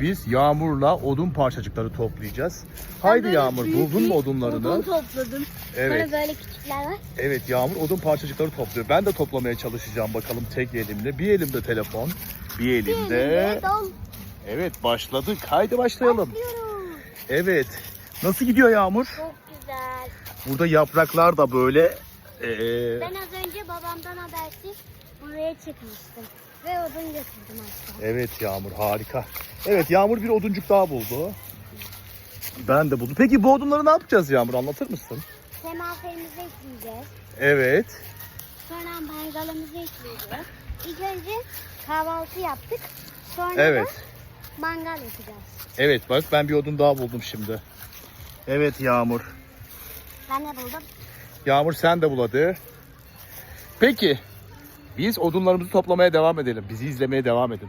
Biz Yağmur'la odun parçacıkları toplayacağız. Haydi böyle Yağmur büyük buldun mu büyük odunlarını? Odun topladım. Evet. Sonra böyle küçükler var. Evet Yağmur odun parçacıkları topluyor. Ben de toplamaya çalışacağım bakalım tek elimle. Bir elimde telefon, bir elimde... Elimde dol. Evet başladık. Haydi başlayalım. Başlıyorum. Evet. Nasıl gidiyor Yağmur? Çok güzel. Burada yapraklar da böyle... ee, Ben az önce babamdan habersiz buraya çıkmıştım. Ve odun getirdim aslında. Evet Yağmur harika. Evet Yağmur bir oduncuk daha buldu. Ben de buldum. Peki bu odunları ne yapacağız Yağmur anlatır mısın? Semaferimizi ekleyeceğiz. Evet. Sonra mangalımızı ekleyeceğiz. İlk önce kahvaltı yaptık. Sonra Evet. da mangal yapacağız. Evet bak ben bir odun daha buldum şimdi. Evet Yağmur. Ben de buldum. Yağmur sen de bul hadi. Peki biz odunlarımızı toplamaya devam edelim. Bizi izlemeye devam edin.